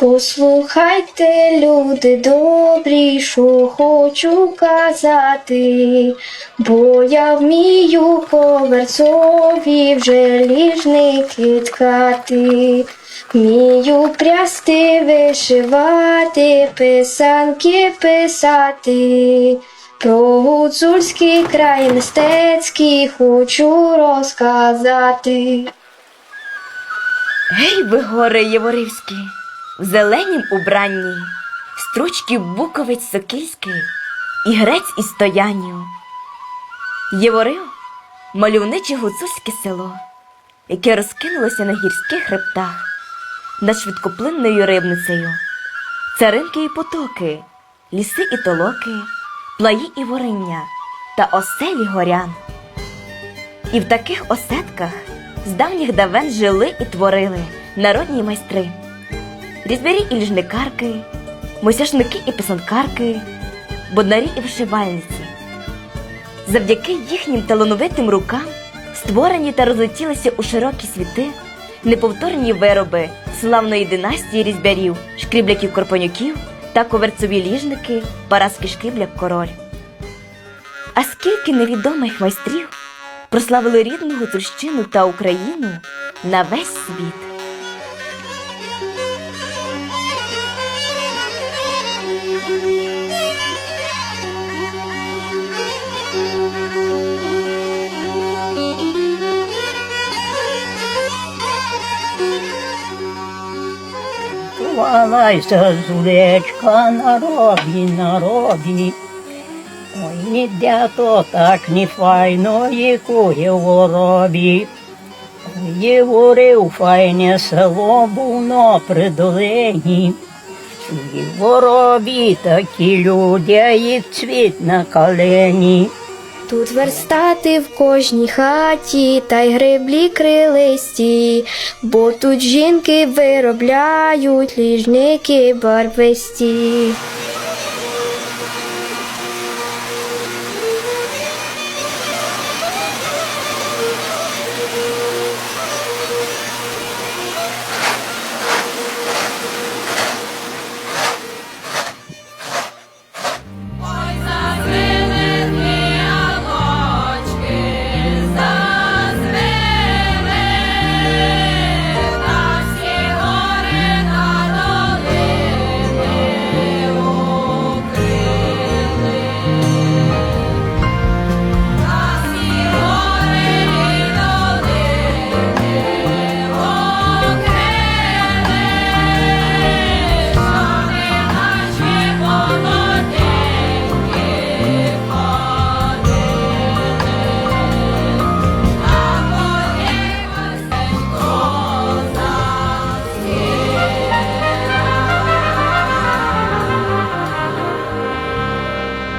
Послухайте, люди добрі, що хочу казати, бо я вмію коверцові вже ліжники ткати, вмію прясти, вишивати, писанки писати. Про гуцульський край мистецький хочу розказати. Гей, ви гори Єворівські, в зеленім убранні, стручки буковець сокільський і грець із стоянню. Єворив мальовниче гуцульське село, яке розкинулося на гірських хребтах над швидкоплинною рибницею, царинки і потоки, ліси і толоки, плаї і вориння та оселі горян. І в таких осетках з давніх давен жили і творили народні майстри, різбярі і ліжникарки, мосяшники і писанкарки, боднарі і вишивальниці. Завдяки їхнім талановитим рукам створені та розлетілися у широкі світи неповторні вироби славної династії різбярів, шкрібляків корпанюків та коверцові ліжники Параски шкрібляк король. А скільки невідомих майстрів прославили рідну Гуцульщину та Україну на весь світ. Валайся, зулечка, на робі. Ой, ніде то так не файно, їхує в воробі. Є ворив файне село, буно при долині. І воробі такі люди, як цвіт на калені. Тут верстати в кожній хаті, та й гриблі крилисті, бо тут жінки виробляють ліжники барвисті.